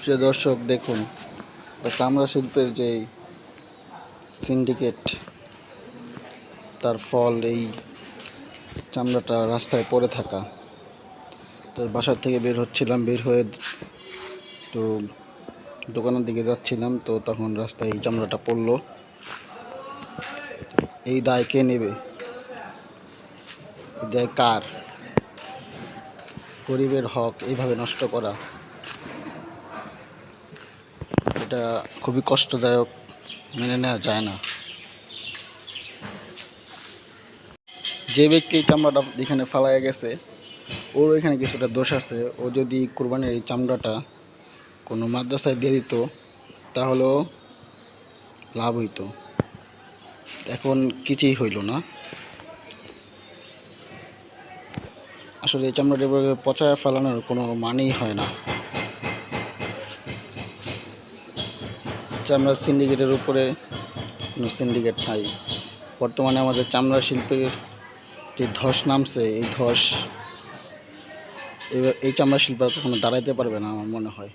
প্রিয় দর্শক, দেখুন চামড়া শিল্পের যে সিন্ডিকেট তার ফল এই চামড়াটা রাস্তায় পড়ে থাকা। তো বাসার থেকে বের হচ্ছিলাম, বের হয়ে তো দোকানের দিকে যাচ্ছিলাম, তো তখন রাস্তায় এই চামড়াটা পড়ল। এই দায় কে নেবে? দায় কার? গরিবের হক এইভাবে নষ্ট করা। এটা খুবই কষ্টদায়ক, মেনে নেওয়া যায় না। যে ব্যক্তি এই চামড়াটা এখানে ফালাইয়া গেছে, ওর এখানে কিছুটা দোষ আছে। ও যদি কোরবানির এই চামড়াটা কোনো মাদ্রাসায় দিয়ে দিত তাহলেও লাভ হইতো। এখন কিছুই হইল না। আসলে এই চামড়াটা পচায় ফেলানোর কোনো মানেই হয় না। চামড়া সিন্ডিকেটের উপরে কোনো সিন্ডিকেট নাই। বর্তমানে আমাদের চামড়া শিল্পের যে ধস নামছে, এই ধস এই চামড়া শিল্পের কখনো দাঁড়াইতে পারবে না আমার মনে হয়।